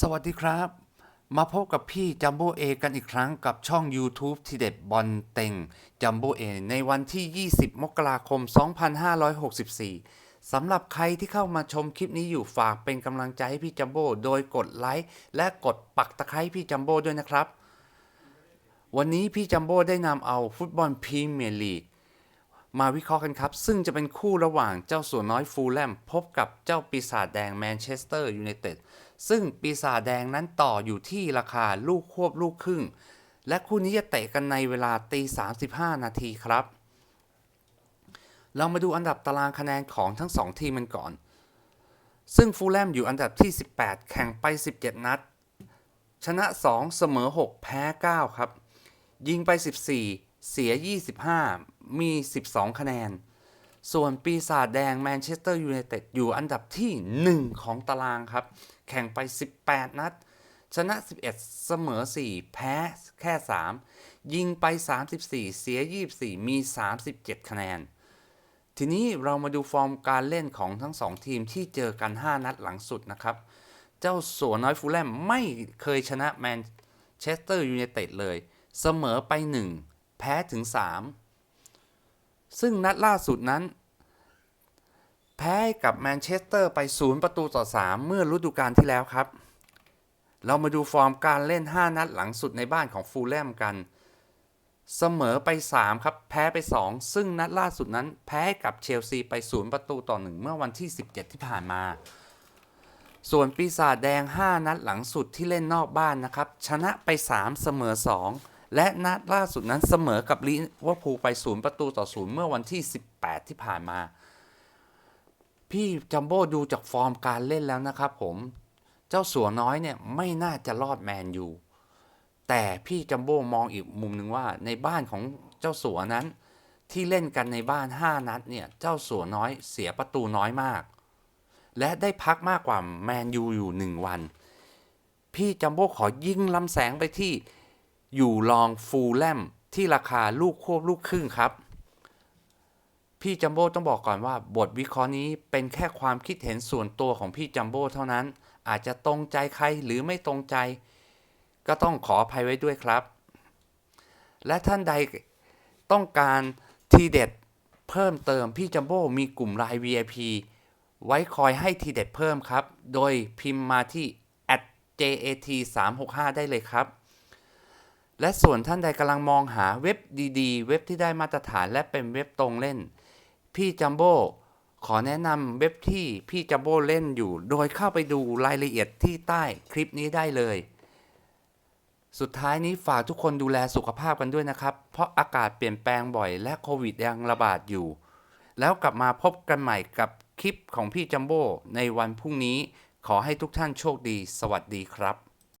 สวัสดีครับ มาพบกับพี่จัมโบเอกันอีกครั้งกับช่อง YouTube ทีเด็ดบอลเต็งจัมโบเอในวันที่ 20 มกราคม 2564 สำหรับใครที่เข้ามาชมคลิปนี้อยู่ฝากเป็นกำลังใจให้พี่จัมโบโดยกดไลค์และกดปักตะไคร้พี่จัมโบ้ด้วยนะครับ วันนี้พี่จัมโบ้ได้นำเอาฟุตบอลพรีเมียร์ลีกมาวิเคราะห์กันครับ ซึ่งจะเป็นคู่ระหว่างเจ้าสัวน้อยฟูลแลมพบกับเจ้าปีศาจแดงแมนเชสเตอร์ยูไนเต็ด ซึ่งปีศาจแดงนั้นต่ออยู่ที่ราคาลูกควบลูกครึ่ง และคู่นี้จะเตะกันในเวลาตี35 นาทีครับ เรามาดูอันดับตารางคะแนนของทั้ง 2 ทีมมันก่อน ซึ่งฟูลแลมอยู่อันดับที่ 18 แข่งไป 17 นัด ชนะ 2 เสมอ 6 แพ้ 9 ครับ ยิงไป 14 เสีย 25 มี 12 คะแนน ส่วนปีศาจแดงแมนเชสเตอร์ยูไนเต็ดอยู่อันดับที่ 1 ของตารางครับ แข่งไป 18 นัด ชนะ 11 เสมอ 4 แพ้แค่ 3 ยิงไป 34 เสีย 24 มี 37 คะแนน ทีนี้เรามาดูฟอร์มการเล่นของทั้ง 2 ทีมที่เจอกัน 5 นัดหลังสุดนะครับ เจ้าสัวน้อยฟูลแลมไม่เคยชนะแมนเชสเตอร์ยูไนเต็ดเลย เสมอไป 1 แพ้ถึง 3ซึ่งนัดล่าสุดนั้น แพ้กับแมนเชสเตอร์ไป 0 ประตูต่อ 3 เมื่อฤดูกาลที่แล้วครับ เรามาดูฟอร์มการเล่น 5 นัดหลังสุดในบ้านของฟูลแลมกัน เสมอไป 3 ครับ แพ้ไป 2 ซึ่งนัดล่าสุดนั้น แพ้กับเชลซีไป 0 ประตูต่อ 1 เมื่อวันที่ 17 ที่ผ่านมา ส่วนปีศาจแดง 5 นัดหลังสุดที่เล่นนอกบ้านนะครับ ชนะไป 3 เสมอ 2 และนัดล่าสุดนั้นเสมอกับลิเวอร์พูลไป 0 ประตูต่อ 0 เมื่อวันที่ 18 ที่ผ่านมา พี่จัมโบ้ดูจากฟอร์มการเล่นแล้วนะครับผม เจ้าสัวน้อยเนี่ยไม่น่าจะรอดแมนยู แต่พี่จัมโบ้มองอีกมุมหนึ่งว่าในบ้านของเจ้าสัวนั้น ที่เล่นกันในบ้าน 5 นัดเนี่ย เจ้าสัวน้อยเสียประตูน้อยมาก และได้พักมากกว่าแมนยูอยู่หนึ่งวัน พี่จัมโบ้ขอยิงลำแสงไปที่อยู่ลองฟูลแลมที่ราคาลูกควบลูกครึ่งครับ พี่จัมโบ้ต้องบอกก่อนว่าบทวิเคราะห์นี้เป็นแค่ความคิดเห็นส่วนตัวของพี่จัมโบ้เท่านั้น อาจจะตรงใจใครหรือไม่ตรงใจ ก็ต้องขออภัยไว้ด้วยครับ และท่านใดต้องการทีเด็ดเพิ่มเติมพี่จัมโบ้มีกลุ่มไลน์ VIP ไว้คอยให้ทีเด็ดเพิ่มครับ โดยพิมพ์มาที่ @jat 3 6 5ได้เลยครับ และส่วนท่านใดกำลังมองหาเว็บดีๆ เว็บที่ได้มาตรฐานและเป็นเว็บตรงเล่น พี่จัมโบ้ขอแนะนำเว็บที่พี่จัมโบ้เล่นอยู่ โดยเข้าไปดูรายละเอียดที่ใต้คลิปนี้ได้เลย สุดท้ายนี้ฝากทุกคนดูแลสุขภาพกันด้วยนะครับ เพราะอากาศเปลี่ยนแปลงบ่อยและโควิดยังระบาดอยู่ แล้วกลับมาพบกันใหม่กับคลิปของพี่จัมโบ้ในวันพรุ่งนี้ ขอให้ทุกท่านโชคดี สวัสดีครับ